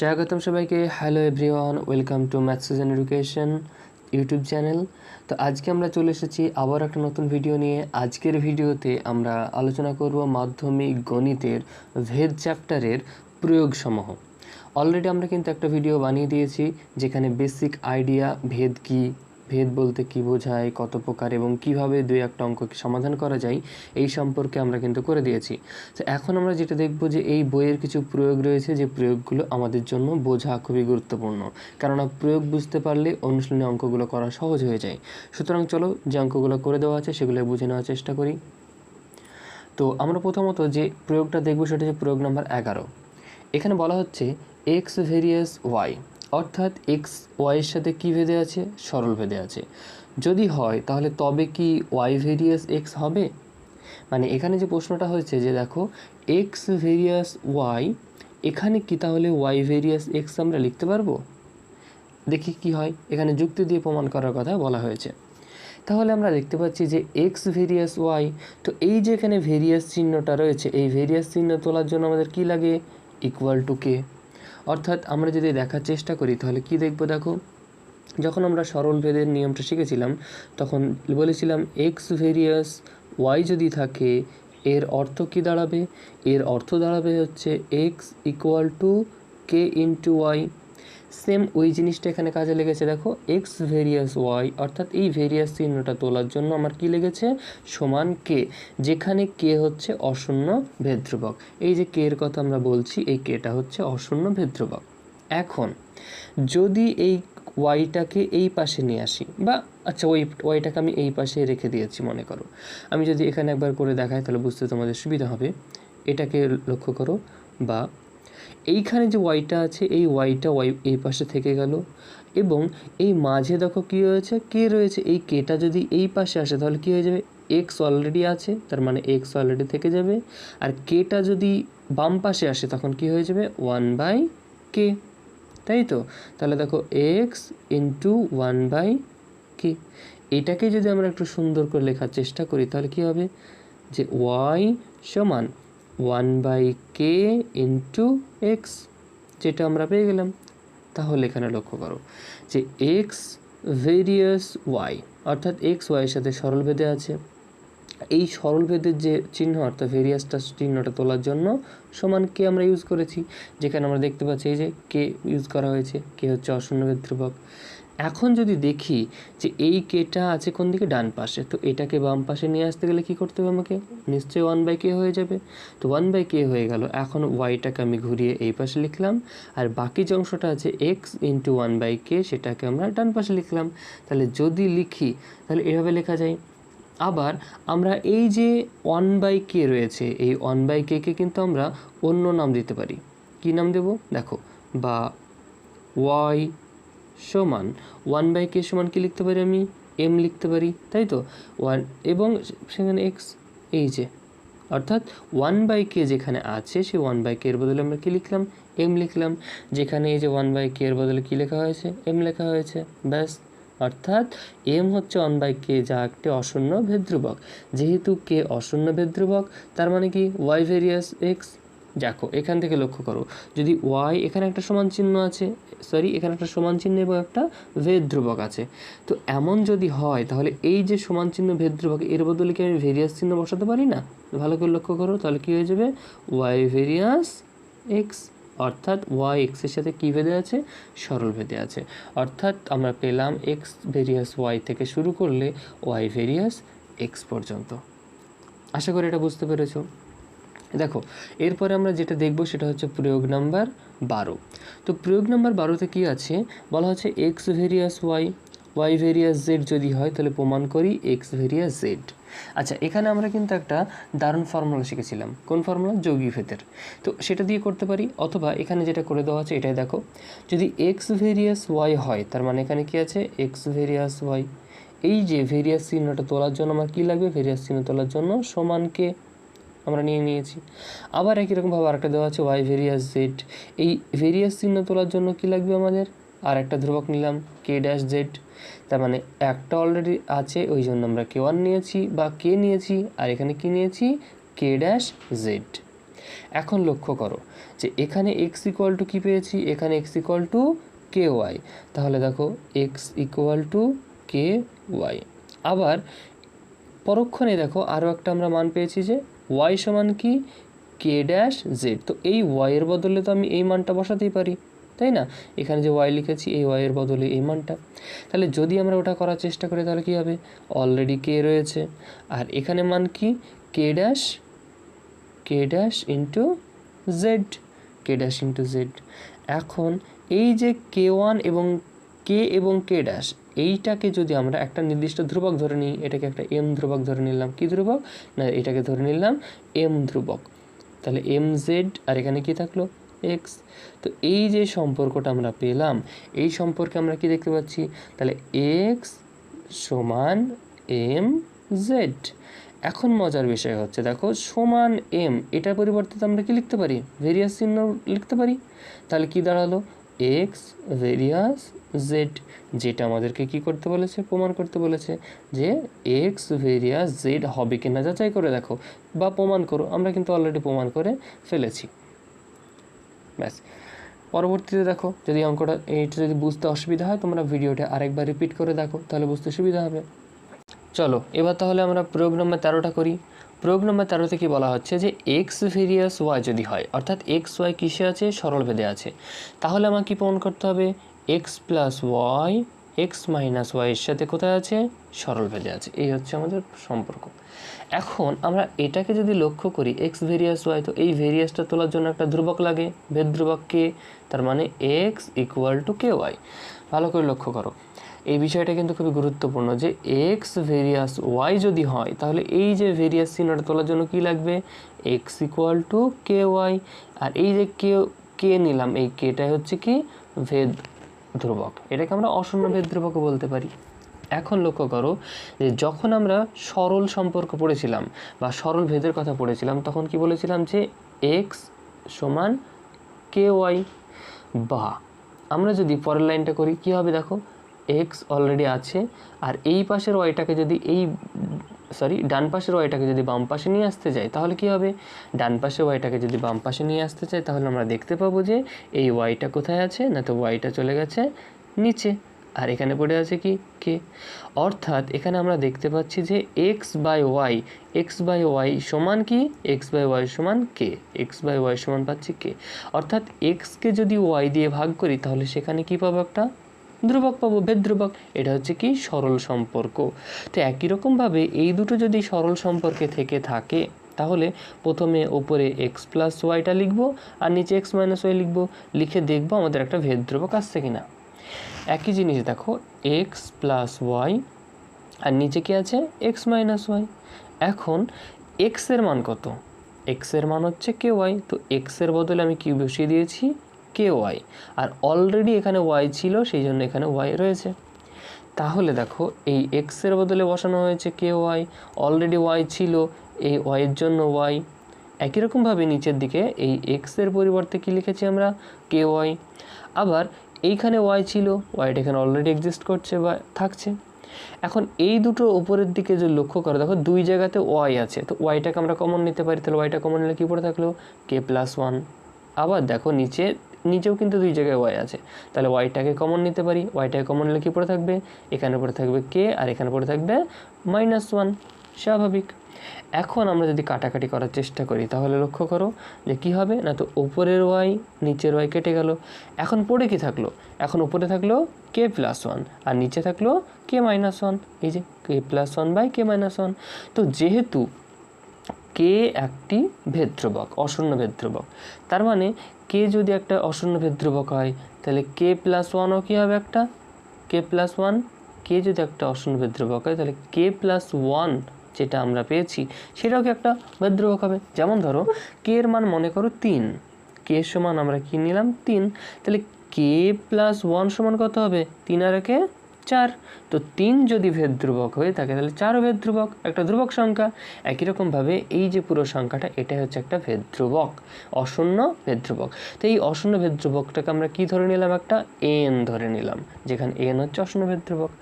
স্বাগতম সবাইকে। Hello everyone welcome to maths and education YouTube channel তো আজকে আমরা চলে এসেছি আবার একটা নতুন ভিডিও নিয়ে। আজকের ভিডিওতে আমরা আলোচনা করব মাধ্যমিক গণিতের ভেদ চ্যাপ্টারের প্রয়োগসমূহ। অলরেডি আমরা কিন্তু একটা ভিডিও বানিয়ে দিয়েছি, যেখানে বেসিক আইডিয়া ভেদ কী ভেদ বলতে কী বোঝায়, কত প্রকার এবং কীভাবে দুই একটা অঙ্ককে সমাধান করা যায়, এই সম্পর্কে আমরা কিন্তু করে দিয়েছি। তো এখন আমরা যেটা দেখব যে এই বইয়ের কিছু প্রয়োগ রয়েছে, যে প্রয়োগগুলো আমাদের জন্য বোঝা খুবই গুরুত্বপূর্ণ। কেননা প্রয়োগ বুঝতে পারলে অনুশীলনী অঙ্কগুলো করা সহজ হয়ে যায়। সুতরাং চলো যে অঙ্কগুলো করে দেওয়া আছে সেগুলো বুঝে নেওয়ার চেষ্টা করি। তো আমরা প্রথমত যে প্রয়োগটা দেখব সেটা হচ্ছে প্রয়োগ নাম্বার এগারো। এখানে বলা হচ্ছে এক্স ভেরিয়াস ওয়াই অর্থাৎ এক্স ওয়াইয়ের সাথে কী ভেদে আছে? সরল ভেদে আছে। যদি হয়, তাহলে তবে কি ওয়াই ভেরিয়াস এক্স হবে? মানে এখানে যে প্রশ্নটা হয়েছে যে দেখো এক্স ভেরিয়াস ওয়াই এখানে কি তাহলে ওয়াই ভেরিয়াস এক্স আমরা লিখতে পারব? দেখি কি হয়। এখানে যুক্তি দিয়ে প্রমাণ করার কথা বলা হয়েছে। তাহলে আমরা দেখতে পাচ্ছি যে এক্স ভেরিয়াস ওয়াই তো এই যে এখানে ভেরিয়াস চিহ্নটা রয়েছে, এই ভেরিয়াস চিহ্ন তোলার জন্য আমাদের কি লাগে? ইকুয়াল টু কে অর্থাৎ আমরা যদি দেখার চেষ্টা করি, তাহলে কি দেখব দেখো? যখন আমরা সরল ভেদের নিয়মটা শিখেছিলাম, তখন বলেছিলাম এক্স ভেরিয়াস ওয়াই যদি থাকে, এর অর্থ কি দাঁড়াবে? এর অর্থ দাঁড়াবে হচ্ছে X equal to K into Y same ওই জিনিসটা এখানে কাজে লেগেছে, দেখো এক্স ভেরিয়াস ওয়াই অর্থাৎ এই ভেরিয়াস চিহ্নটা তোলার জন্য আমার কি লেগেছে? সমান কে যেখানে কে হচ্ছে অশূন্য ভেদ্রবক। এই যে কে এর কথা আমরা বলছি, এই কেটা হচ্ছে অশূন্য ভেদ্রবক। এখন, যদি এই ওয়াইটাকে এই পাশে নিয়ে আসি, বা আচ্ছা ওই ওয়াইটাকে আমি এই পাশে রেখে দিয়েছি, মনে করো। আমি যদি এখানে একবার করে দেখাই, তাহলে বুঝতে তোমাদের সুবিধা হবে। এটাকে লক্ষ্য করো, বা এইখানে যে ওয়াইটা আছে, এই ওয়াইটা ওয়াই এই পাশে থেকে গেল। এবং এই মাঝে দেখো কী হয়েছে কে রয়েছে। এই কেটা যদি এই পাশে আসে, তাহলে কী হয়ে যাবে? এক্স অলরেডি আছে, তার মানে এক্স অলরেডি থেকে যাবে। আর কেটা যদি বাম পাশে আসে, তখন কি হয়ে যাবে? ওয়ান বাই কে তাই তো? তাহলে দেখো X into one by K এটাকে যদি আমরা একটু সুন্দর করে লেখার চেষ্টা করি, তাহলে কী হবে? যে ওয়াই সমান one by K into X যেটা আমরা পেয়ে গেলাম। তাহলে এখানে লক্ষ্য করো যে এক্স ভেরিয়াস ওয়াই অর্থাৎ এক্স ওয়াইয়ের সাথে সরল ভেদে আছে। এই সরল ভেদের যে চিহ্ন, অর্থাৎ ভেরিয়াসটা চিহ্নটা তোলার জন্য সমান কে আমরা ইউজ করেছি। যেখানে আমরা দেখতে পাচ্ছি এই যে কে ইউজ করা হয়েছে। কে হচ্ছে অশূন্য ধ্রুবক এখন যদি দেখি যে এই কেটা আছে কোন দিকে? ডান পাশে। তো এটাকে বাম পাশে নিয়ে আসতে গেলে কি করতে হবে আমাকে? নিশ্চয়ই ওয়ান বাই কে হয়ে যাবে। তো ওয়ান বাই কে হয়ে গেল। এখন ওয়াইটাকে আমি ঘুরিয়ে এই পাশে লিখলাম। আর বাকি যে অংশটা আছে X into one by K সেটাকে আমরা ডান পাশে লিখলাম। তাহলে যদি লিখি, তাহলে এভাবে লেখা যায়। আবার আমরা এই যে ওয়ান বাই কে রয়েছে, এই ওয়ান বাই কেকে কিন্তু আমরা অন্য নাম দিতে পারি। কী নাম দেব? দেখো, বা ওয়াই সমান ওয়ান বাই কে সমান কি লিখতে পারি আমি? এম লিখতে পারি, তাই তো? ওয়ান, এবং সেখানে এক্স, এই যে। অর্থাৎ ওয়ান বাই কে যেখানে আছে সেই ওয়ান বাই কে এর বদলে আমরা কী লিখলাম? এম লিখলাম। যেখানে এই যে ওয়ান বাই কে এর বদলে কী লেখা হয়েছে? এম লেখা হয়েছে। ব্যাস। অর্থাৎ এম হচ্ছে ওয়ান বাই কে যা একটি অশূন্য ভেদ্রুবক। যেহেতু কে অশূন্য ভেদ্রুবক, তার মানে কি? ওয়াই ভেরিয়াস এক্স দেখো, এখান থেকে লক্ষ্য করো, যদি ওয়াই এখানে একটা সমান চিহ্ন আছে সরি এখানে একটা সমান চিহ্ন এবং একটা ভেদ ধ্রুবক আছে, তো এমন যদি হয়, তাহলে এই যে সমান চিহ্ন ভেদ ধ্রুবক, এর বদলে কি আমি ভেরিয়াস চিহ্ন বসাতে পারি না? ভালো করে লক্ষ্য করো, তাহলে কী হয়ে যাবে? ওয়াই ভেরিয়াস এক্স অর্থাৎ ওয়াই এক্সের সাথে কী ভেদে আছে? সরল ভেদে আছে। অর্থাৎ আমরা পেলাম এক্স ভেরিয়াস ওয়াই থেকে শুরু করলে ওয়াই ভেরিয়াস এক্স পর্যন্ত। আশা করি এটা বুঝতে পেরেছ। দেখো, এরপরে আমরা যেটা দেখব সেটা হচ্ছে প্রয়োগ নাম্বার বারো। তো প্রয়োগ নাম্বার বারোতে কী আছে? বলা হচ্ছে X varies Y Y varies Z যদি হয় তাহলে প্রমাণ করি এক্স ভেরিয়াস জেড আচ্ছা এখানে আমরা কিন্তু একটা দারুণ ফর্মুলা শিখেছিলাম। কোন ফর্মুলা যোগী ভেদের তো সেটা দিয়ে করতে পারি, অথবা এখানে যেটা করে দেওয়া আছে এটাই দেখো। যদি এক্স ভেরিয়াস ওয়াই হয়, তার মানে এখানে কি আছে? এক্স ভেরিয়াস ওয়াই এই যে ভেরিয়াস চিহ্নটা তোলার জন্য আমার কী লাগবে? ভেরিয়াস চিহ্ন তোলার জন্য সমানকে আমরা নিয়ে নিয়েছি। আবার একই রকমভাবে আরেকটা দেওয়া আছে ওয়াই ভেরিয়াস জেড এই ভেরিয়াস চিহ্ন তোলার জন্য কি লাগবে আমাদের? আর একটা ধ্রুবক নিলাম কে ড্যাশ জেড তার মানে একটা অলরেডি আছে, ওই জন্য আমরা কে ওয়ান নিয়েছি বা কে নিয়েছি, আর এখানে কি নিয়েছি? কে ড্যাশ জেড এখন লক্ষ্য করো যে এখানে এক্স ইকুয়াল টু কী পেয়েছি? এখানে X equal to K Y তাহলে দেখো X equal to K Y আবার পরক্ষণে দেখো, আরও একটা আমরা মান পেয়েছি যে ওয়াই সমান কি? কে ড্যাশ জেড তো এই ওয়াইয়ের বদলে তো আমি এই মানটা বসাতেই পারি, তাই না? এখানে যে ওয়াই লিখেছি, এই ওয়াইয়ের বদলে এই মানটা। তাহলে যদি আমরা ওটা করার চেষ্টা করি, তাহলে কী হবে? অলরেডি কে রয়েছে। আর এখানে মান কি? K dash K dash into Z K dash into Z এখন এই যে কে ওয়ান এবং কে এবং কে ড্যাশ এইটাকে যদি আমরা একটা নির্দিষ্ট ধ্রুবক ধরে নিই, এটাকে একটা এম ধ্রুবক ধরে নিলাম। কি ধ্রুবক? না, এটাকে ধরে নিলাম এম ধ্রুবক। তাহলে এম জেড আর এখানে কি থাকল? এক্স তো এই যে সম্পর্কটা আমরা পেলাম, এই সম্পর্কে আমরা কি দেখতে পাচ্ছি? তাহলে এক্স সমান এম জেড এখন মজার বিষয় হচ্ছে, দেখো, সমান এম এটার পরিবর্তে আমরা কি লিখতে পারি? ভেরিয়াস চিহ্ন লিখতে পারি। তাহলে কি দাঁড়াল? এক্স ভেরিয়াস জেড যেটা আমাদেরকে কি করতে বলেছে? প্রমাণ করতে বলেছে যে এক্স ভেরিয়াস জেড হবে কিনা যাচাই করে দেখো বা প্রমাণ করো, আমরা কিন্তু অলরেডি প্রমাণ করে ফেলেছি। ব্যাস। পরবর্তীতে দেখো, যদি অঙ্কটা, এইটা যদি বুঝতে অসুবিধা হয়, তোমরা ভিডিওটা আরেকবার রিপিট করে দেখো, তাহলে বুঝতে সুবিধা হবে। চলো, এবার তাহলে আমরা প্রয়োগ নম্বর তেরোটা করি। প্রয়োগ নম্বর তেরোতে কি বলা হচ্ছে যে এক্স ভেরিয়াস ওয়াই যদি হয়, অর্থাৎ এক্স ওয়াই কিসে আছে? সরল ভেদে আছে। তাহলে আমাকে কি প্রমাণ করতে হবে? X plus Y X minus ওয়াইয়ের সাথে কোথায় আছে? সরল ভেদে আছে। এই হচ্ছে আমাদের সম্পর্ক। এখন আমরা এটাকে যদি লক্ষ্য করি এক্স ভেরিয়াস ওয়াই তো এই ভেরিয়াসটা তোলার জন্য একটা ধ্রুবক লাগে। ভেদ ধ্রুবক কে? তার মানে X equal to K Y ভালো করে লক্ষ্য করো। এই বিষয়টা কিন্তু খুবই গুরুত্বপূর্ণ যে এক্স ভেরিয়াস ওয়াই যদি হয়, তাহলে এই যে ভেরিয়াস চিহ্নটা তোলার জন্য কি লাগবে? X equal to K Y আর এই যে কে কে নিলাম, এই কেটাই হচ্ছে কি? ভেদ ধ্রুবক। এটাকে আমরা অশূন্য ভেদ ধ্রুবকও বলতে পারি। এখন লক্ষ্য করো যে যখন আমরা সরল সম্পর্ক পড়েছিলাম বা সরল ভেদের কথা পড়েছিলাম, তখন কি বলেছিলাম যে এক্স সমান কে ওয়াই বা। আমরা যদি পরের লাইনটা করি, কী হবে দেখো? এক্স অলরেডি আছে, আর এই পাশের ওয়াইটাকে যদি এই সরি ডান পাশের ওয়াইটাকে যদি বাম পাশে নিয়ে আসতে যাই, তাহলে কি হবে? ডান পাশের ওয়াইটাকে যদি বাম পাশে নিয়ে আসতে চাই, তাহলে আমরা দেখতে পাবো যে এই ওয়াইটা কোথায় আছে, না তো ওয়াইটা চলে গেছে নিচে। আর এখানে পড়ে আছে কি? কে? অর্থাৎ এখানে আমরা দেখতে পাচ্ছি যে X by Y X by Y সমান কি? এক্স বাই ওয়াই সমান কে? এক্স বাই ওয়াই সমান পাচ্ছি কে? অর্থাৎ এক্সকে যদি ওয়াই দিয়ে ভাগ করি, তাহলে সেখানে কি পাবো একটা? ধ্রুবক পাবো, ভেদ ধ্রুবক। এটা হচ্ছে কি? সরল সম্পর্ক। তো একই রকমভাবে এই দুটো যদি সরল সম্পর্কে থেকে থাকে, তাহলে প্রথমে ওপরে এক্স প্লাস ওয়াইটা লিখব আর নিচে এক্স মাইনাস ওয়াই লিখব। লিখে দেখব আমাদের একটা ভেদ ধ্রুবক আসছে কিনা। একই জিনিস দেখো এক্স প্লাস ওয়াই আর নিচে কি আছে? এক্স মাইনাস ওয়াই এখন এক্সের মান কত? এক্সের মান হচ্ছে কে ওয়াই তো এক্সের বদলে আমি কি বসিয়ে দিয়েছি? K Y? আর অলরেডি এখানে ওয়াই ছিল, সেই জন্য এখানে ওয়াই রয়েছে। তাহলে দেখো, এই এক্সের বদলে বসানো হয়েছে কে ওয়াই? অলরেডি ওয়াই ছিল, এই ওয়াইয়ের জন্য ওয়াই। একই রকমভাবে নিচের দিকে এই এক্সের পরিবর্তে কী লিখেছি আমরা? K Y. আবার এইখানে ওয়াই ছিল ওয়াইটা এখানে অলরেডি এক্সিস্ট করছে বা থাকছে। এখন এই দুটো উপরের দিকে যে লক্ষ্য করো, দেখো দুই জায়গাতে ওয়াই আছে, তো ওয়াইটাকে আমরা কমন নিতে পারি, তাহলে ওয়াইটা কমন নিলে কী পড়ে থাকল? কে প্লাস ওয়ান আবার দেখো নিচে নিচেও কিন্তু দুই জায়গায় ওয়াই আছে। তাহলে ওয়াইটাকে কমন নিতে পারি। ওয়াইটাকে কমন নিলে কী পড়ে থাকবে? এখানে পড়ে থাকবে কে আর এখানে পড়ে থাকবে মাইনাস ওয়ান স্বাভাবিক। এখন আমরা যদি কাটাকাটি করার চেষ্টা করি, তাহলে লক্ষ্য করো যে কি হবে? না তো উপরের ওয়াই নিচের ওয়াই কেটে গেল। এখন পড়ে কি থাকল? এখন উপরে থাকল কে প্লাস ওয়ান আর নিচে থাকল কে মাইনাস ওয়ান এই যে K plus one by K minus one তো যেহেতু কে একটি ভেদ্রবক অশূন্য ভেদ্রবক, তার মানে কে যদি একটা অশূন্য ধ্রুবক হয়, তাহলে কে প্লাস ওয়ানও কী হবে একটা? কে প্লাস ওয়ান কে যদি একটা অশূন্য ধ্রুবক হয়, তাহলে কে প্লাস ওয়ান যেটা আমরা পেয়েছি, সেটাও কি একটা ভেদ্রবক হবে? যেমন ধরো, কে এর মান মনে করো তিন। কে সমান আমরা কি নিলাম? তিন। তাহলে কে প্লাস ওয়ান সমান কত হবে? তিন আর একে চার, তো তিন যদি ভেদ ধ্রুবক হয়ে থাকে তাহলে চারও ভেদ ধ্রুবক, একটা ধ্রুবক সংখ্যা। একই রকমভাবে এই যে পুরো সংখ্যাটা, এটাই হচ্ছে একটা ভেদ ধ্রুবক, অশূন্য ভেদ ধ্রুবক। তো এই অশূন্য ভেদ ধ্রুবকটাকে আমরা কী ধরে নিলাম একটা? এন ধরে নিলাম, যেখানে এন হচ্ছে অশূন্য ভেদ ধ্রুবক।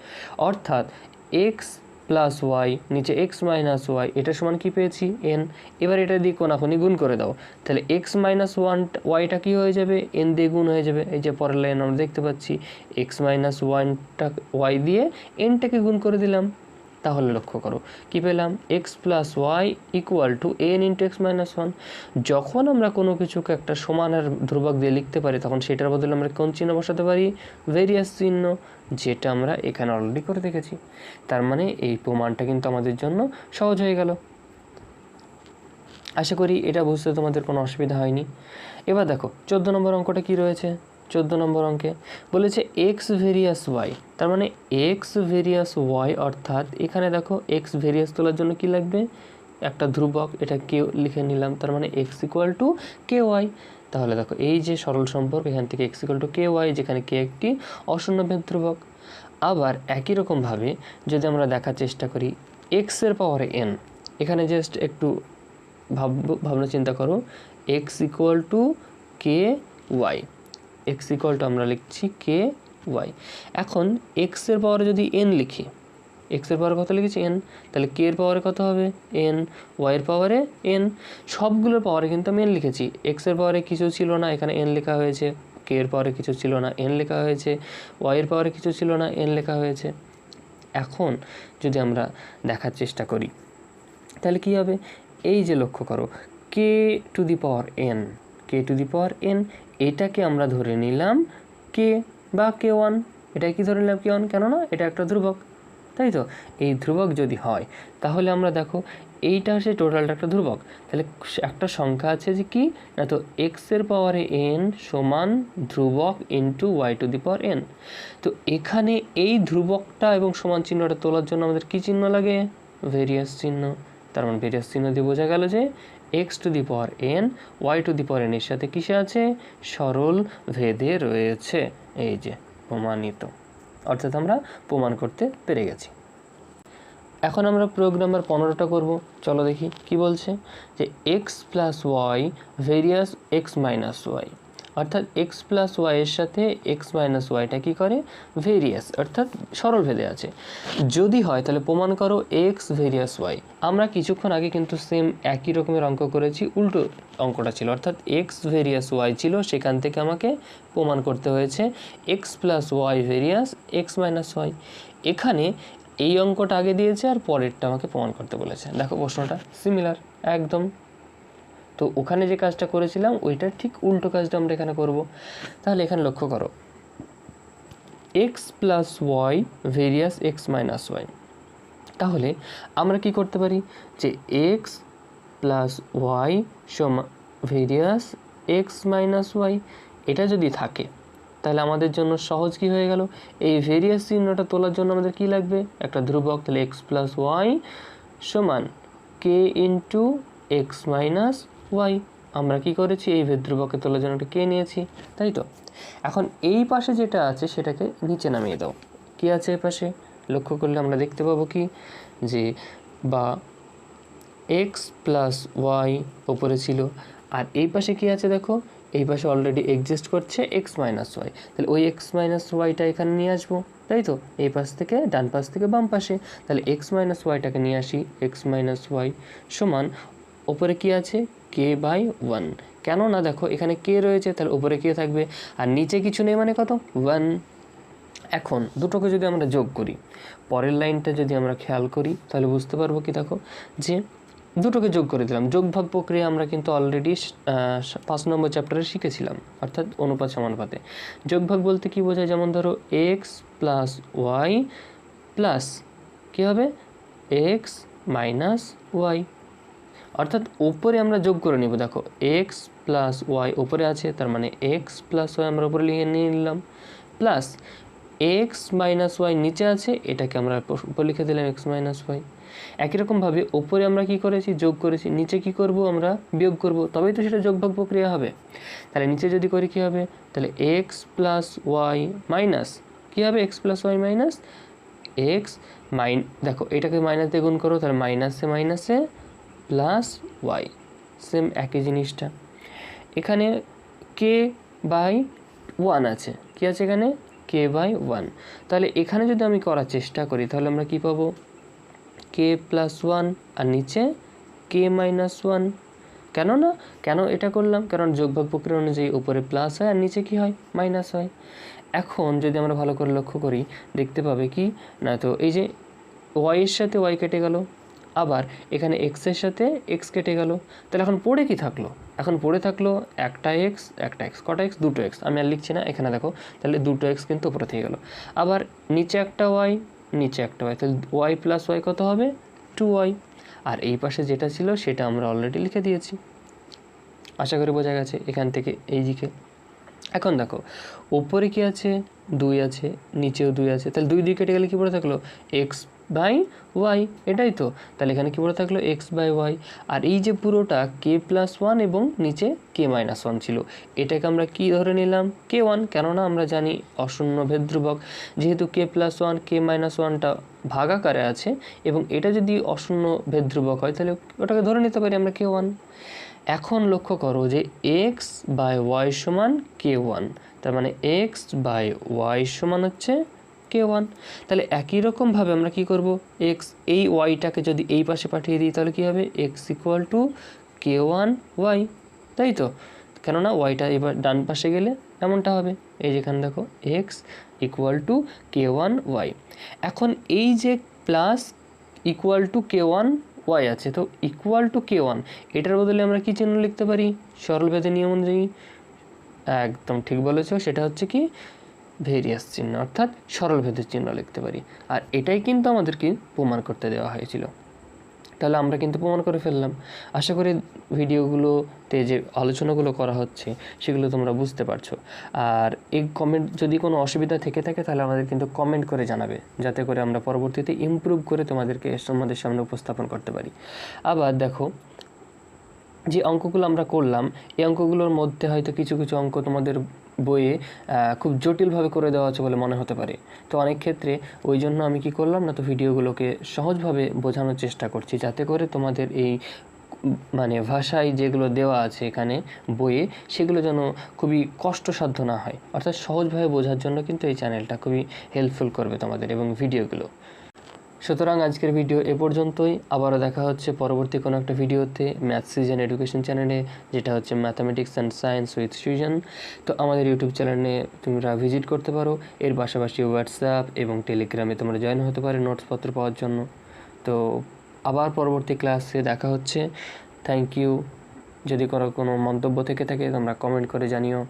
অর্থাৎ, এক্স প্লাস ওয়াই, নিচে এক্স মাইনাস ওয়াই, এটা সমান কি পেয়েছি? এন। এবার এটা দিয়ে কোনাখনি গুণ করে দাও। তাহলে এক্স মাইনাস ওয়ান, ওয়াইটা কী হয়ে যাবে? এন দিয়ে গুণ হয়ে যাবে। এই যে পরের লাইন আমরা দেখতে পাচ্ছি। এক্স মাইনাস ওয়ানটা, ওয়াই দিয়ে এনটাকে গুণ করে দিলাম। তাহলে লক্ষ্য করো, কি পেলাম? X plus Y equal to N into X minus one. যখন আমরা কোনো কিছুকে একটা সমানের ধ্রুবক দিয়ে লিখতে পারি, তখন সেটার বদলে আমরা কোন চিহ্ন বসাতে পারি? ভেরিয়াস চিহ্ন। যেটা আমরা এখানে অলরেডি করে দেখেছি। তার মানে এই প্রমাণটা কিন্তু আমাদের জন্য সহজ হয়ে গেল। আশা করি এটা বুঝতে তোমাদের কোনো অসুবিধা হয়নি। এবার দেখো, চোদ্দ নম্বর অঙ্কটা কি রয়েছে? চোদ্দ নম্বর অঙ্কে বলেছে এক্স ভেরিয়াস ওয়াই তার মানে এক্স ভেরিয়াস ওয়াই অর্থাৎ এখানে দেখো এক্স ভেরিয়াস তোলার জন্য কি লাগবে? একটা ধ্রুবক, এটা কে লিখে নিলাম, তার মানে X equal to K Y তাহলে দেখো, এই যে সরল সম্পর্ক, এখান থেকে X equal to K Y যেখানে কে একটি অশূন্যভেদ ধ্রুবক আবার একই রকমভাবে যদি আমরা দেখার চেষ্টা করি এক্সের পাওয়ারে এন এখানে জাস্ট একটু ভাব ভাবনা চিন্তা করো X equal to K Y X equal to আমরা লিখছি কে ওয়াই এখন এক্সের পাওয়ারে যদি এন লিখি এক্সের পাওয়ারে কত লিখেছি এন তাহলে কে এর পাওয়ারে কত হবে? এন ওয়াইয়ের পাওয়ারে এন সবগুলোর পাওয়ারে কিন্তু আমি এন লিখেছি। এক্সের পাওয়ারে কিছু ছিল না, এখানে এন লেখা হয়েছে। কে এর পাওয়ারে কিছু ছিল না এন লেখা হয়েছে। ওয়াইয়ের পাওয়ারে কিছু ছিল না এন লেখা হয়েছে। এখন যদি আমরা দেখার চেষ্টা করি, তাহলে কী হবে? এই যে লক্ষ্য করো K to the power N K to the power N এটাকে আমরা ধরে নিলাম কে বা কে ওয়ান এটা কি ধরে নিলাম কে ওয়ান কেননা এটা একটা ধ্রুবক। তাই তো? এই ধ্রুবক যদি হয়, তাহলে আমরা দেখো এইটা হচ্ছে টোটালটা একটা ধ্রুবক। তাহলে একটা সংখ্যা আছে যে কি? না তো এক্সের পাওয়ারে এন সমান ধ্রুবক into Y to the power N তো এখানে এই ধ্রুবকটা এবং সমান চিহ্নটা তোলার জন্য আমাদের কি চিহ্ন লাগে? ভেরিয়াস চিহ্ন। তার মানে ভেরিয়াস চিহ্ন দিয়ে বোঝা গেল যে X to the power N Y to the power N এর সাথে কিসে আছে? সরল ভেদে রয়েছে। এই যে, প্রমাণিত। অর্থাৎ আমরা প্রমাণ করতে পেরে গেছি। এখন আমরা প্রয়োগ নাম্বার পনেরোটা করব। চলো দেখি কি বলছে যে X plus Y varies X minus Y অর্থাৎ এক্স প্লাস ওয়াইয়ের সাথে এক্স মাইনাস ওয়াইটা কী করে? ভেরিয়াস অর্থাৎ সরল ভেদে আছে। যদি হয়, তাহলে প্রমাণ করো এক্স ভেরিয়াস ওয়াই আমরা কিছুক্ষণ আগে কিন্তু সেম একই রকমের অঙ্ক করেছি, উল্টো অঙ্কটা ছিল। অর্থাৎ এক্স ভেরিয়াস ওয়াই ছিল, সেখান থেকে আমাকে প্রমাণ করতে হয়েছে X plus Y varies X minus Y এখানে এই অঙ্কটা আগে দিয়েছে আর পরেরটা আমাকে প্রমাণ করতে বলেছে। দেখো প্রশ্নটা সিমিলার একদম তো ওখানে যে কাজটা করেছিলাম ওইটার ঠিক উল্টো কাজটা আমরা এখানে করব। তাহলে এখানে লক্ষ্য করো। X plus Y varies X minus Y তাহলে আমরা কি করতে পারি? যে এক্স প্লাস ওয়াই সমান ভেরিয়াস এক্স মাইনাস ওয়াই এটা যদি থাকে, তাহলে আমাদের জন্য সহজ কি হয়ে গেল? এই ভেরিয়াস চিহ্নটা তোলার জন্য আমাদের কি লাগবে? একটা ধ্রুবক, তাহলে এক্স প্লাস ওয়াই সমান K into X minus Y আমরা কি করেছি? এই ধ্রুবকে তোলার জন্য কে নিয়েছি? তাই তো? এখন এই পাশে যেটা আছে, সেটাকে নিচে নামিয়ে দাও। কি আছে এই পাশে? লক্ষ্য করলে আমরা দেখতে পাবো কি? যে বা এক্স প্লাস ওয়াই ওপরে ছিল। আর এই পাশে কি আছে দেখো? এই পাশে অলরেডি এক্সিস্ট করছে এক্স মাইনাস ওয়াই তাহলে ওই এক্স মাইনাস ওয়াইটা এখানে নিয়ে আসব। তাই তো? এই পাশ থেকে, ডান পাশ থেকে বাম পাশে। তাহলে এক্স মাইনাস ওয়াইটাকে নিয়ে আসি। এক্স মাইনাস ওয়াই সমান ওপরে কি আছে? কে বাই ওয়ান কেন না দেখো, এখানে কে রয়েছে, তাহলে উপরে কে থাকবে। আর নিচে কিছু নেই মানে কত? ওয়ান এখন দুটোকে যদি আমরা যোগ করি, পরের লাইনটা যদি আমরা খেয়াল করি, তাহলে বুঝতে পারব কি দেখো? যে দুটোকে যোগ করে দিলাম। যোগভাগ প্রক্রিয়া আমরা কিন্তু অলরেডি পাঁচ নম্বর চ্যাপ্টারে শিখেছিলাম, অর্থাৎ অনুপাত সমানুপাতে। যোগভাগ বলতে কি বোঝায়? যেমন ধরো এক্স প্লাস ওয়াই প্লাস কী হবে? এক্স মাইনাস ওয়াই অর্থাৎ ওপরে আমরা যোগ করে নিব। দেখো এক্স প্লাস ওয়াই ওপরে আছে, তার মানে এক্স প্লাস ওয়াই আমরা উপরে লিখে নিয়ে নিলাম। প্লাস এক্স মাইনাস ওয়াই নিচে আছে, এটাকে আমরা উপর লিখে দিলাম এক্স মাইনাস ওয়াই একই রকমভাবে ওপরে আমরা কি করেছি? যোগ করেছি। নিচে কি করব আমরা? বিয়োগ করব। তবেই তো সেটা যোগভাগ প্রক্রিয়া হবে। তাহলে নিচে যদি করি কি হবে? তাহলে এক্স প্লাস ওয়াই মাইনাস কী হবে? X plus y minus x mine দেখো, এটাকে মাইনাস দিয়ে গুণ করো, তাহলে মাইনাসে মাইনাসে প্লাস ওয়াই। সেম একই জিনিসটা। এখানে কে বাই ওয়ান আছে। কি আছে এখানে? K by one. তাহলে এখানে যদি আমি করার চেষ্টা করি, তাহলে আমরা কি পাবো? কে প্লাস ওয়ান আর নিচে কে মাইনাস ওয়ান। কেন না? কেন এটা করলাম? কারণ যোগভাগ প্রক্রিয়া অনুযায়ী উপরে প্লাস হয় আর নিচে কি হয়? মাইনাস হয়। এখন যদি আমরা ভালো করে লক্ষ্য করি, দেখতে পাবে কি? না তো এই যে ওয়াইয়ের সাথে ওয়াই কেটে গেল। আবার এখানে এক্সের সাথে এক্স কেটে গেল। তাহলে এখন পড়ে কি থাকল? এখন পড়ে থাকল একটা এক্স একটা এক্স কটা এক্স দুটো এক্স আমি আর লিখছি না, এখানে দেখো। তাহলে দুটো এক্স কিন্তু উপরে থেকে গেলো। আবার নিচে একটা ওয়াই নিচে একটা ওয়াই তাহলে ওয়াই প্লাস ওয়াই কত হবে? টু ওয়াই আর এই পাশে যেটা ছিল সেটা আমরা অলরেডি লিখে দিয়েছি। আশা করি বোঝা গেছে এখান থেকে এই দিকে। এখন দেখো ওপরে কি আছে? দুই আছে, নিচেও দুই আছে। তাহলে দুই দুই কেটে গেলে কী পড়ে থাকল? এক্স বাই ওয়াই এটাই তো। তাহলে এখানে কী পড়ে থাকল? এক্স বাই ওয়াই আর এই যে পুরোটা কে প্লাস ওয়ান এবং নিচে কে মাইনাস ওয়ান ছিল। এটাকে আমরা কি ধরে নিলাম? কে ওয়ান কেননা আমরা জানি অশূন্য ভেদ ধ্রুবক যেহেতু k plus one k minus ওয়ানটা ভাগাকারে আছে, এবং এটা যদি অশূন্য ভেদ ধ্রুবক হয়, তাহলে ওটাকে ধরে নিতে পারি আমরা কে ওয়ান এখন লক্ষ্য করো যে এক্স বাই ওয়াই সমান কে ওয়ান তার মানে এক্স বাই ওয়াই সমান হচ্ছে কে ওয়ান তাহলে একই রকমভাবে আমরা কি করব? এক্স এই ওয়াইটাকে যদি এই পাশে পাঠিয়ে দিই, তাহলে কী হবে? X equal to k one y তাই তো? কেননা ওয়াইটা এবার ডান পাশে গেলে এমনটা হবে। এই যেখানে দেখো x equal to k one y এখন এই যে plus equal to k one y আছে, তো ইকুয়াল টু কে ওয়ান এটার বদলে আমরা কী চিহ্ন লিখতে পারি? সরলভেদের নিয়ম অনুযায়ী। একদম ঠিক বলেছ, সেটা হচ্ছে কি ভেরিয়াস চিহ্ন, অর্থাৎ সরল ভেদের চিহ্ন লিখতে পারি। আর এটাই কিন্তু আমাদেরকে প্রমাণ করতে দেওয়া হয়েছিল। তাহলে আমরা কিন্তু প্রমাণ করে ফেললাম। আশা করি ভিডিওগুলোতে যে আলোচনাগুলো করা হচ্ছে, সেগুলো তোমরা বুঝতে পারছ। আর এই কমেন্ট যদি কোনো অসুবিধা থেকে থাকে, তাহলে আমাদের কিন্তু কমেন্ট করে জানাবে, যাতে করে আমরা পরবর্তীতে ইমপ্রুভ করে তোমাদেরকে তোমাদের সামনে উপস্থাপন করতে পারি। আবার দেখো, যে অঙ্কগুলো আমরা করলাম, এই অঙ্কগুলোর মধ্যে হয়তো কিছু কিছু অঙ্ক তোমাদের বইয়ে খুব জটিলভাবে করে দেওয়া আছে বলে মনে হতে পারে। তো অনেক ক্ষেত্রে ওই জন্য আমি কি করলাম না, তো ভিডিওগুলোকে সহজভাবে বোঝানোর চেষ্টা করছি। যাতে করে তোমাদের এই মানে ভাষায় যেগুলো দেওয়া আছে এখানে বইয়ে, সেগুলো যেন খুবই কষ্টসাধ্য না হয়। অর্থাৎ সহজভাবে বোঝার জন্য কিন্তু এই চ্যানেলটা খুবই হেল্পফুল করবে তোমাদের এবং ভিডিওগুলো। সুতরাং আজকের ভিডিও এ পর্যন্তই। আবারও দেখা হচ্ছে পরবর্তী কোনো একটা ভিডিওতে ম্যাথ সিজন এডুকেশন চ্যানেলে, যেটা হচ্ছে mathematics and science with Sujan. তো আমাদের ইউটিউব চ্যানেলে তোমরা ভিজিট করতে পারো। এর পাশাপাশি হোয়াটসঅ্যাপ এবং টেলিগ্রামে তোমরা জয়েন হতে পারো নোটসপত্র পাওয়ার জন্য। তো আবার পরবর্তী ক্লাসে দেখা হচ্ছে। Thank you. যদি কোনো কোনো মন্তব্য থেকে থাকে, তোমরা কমেন্ট করে জানিও।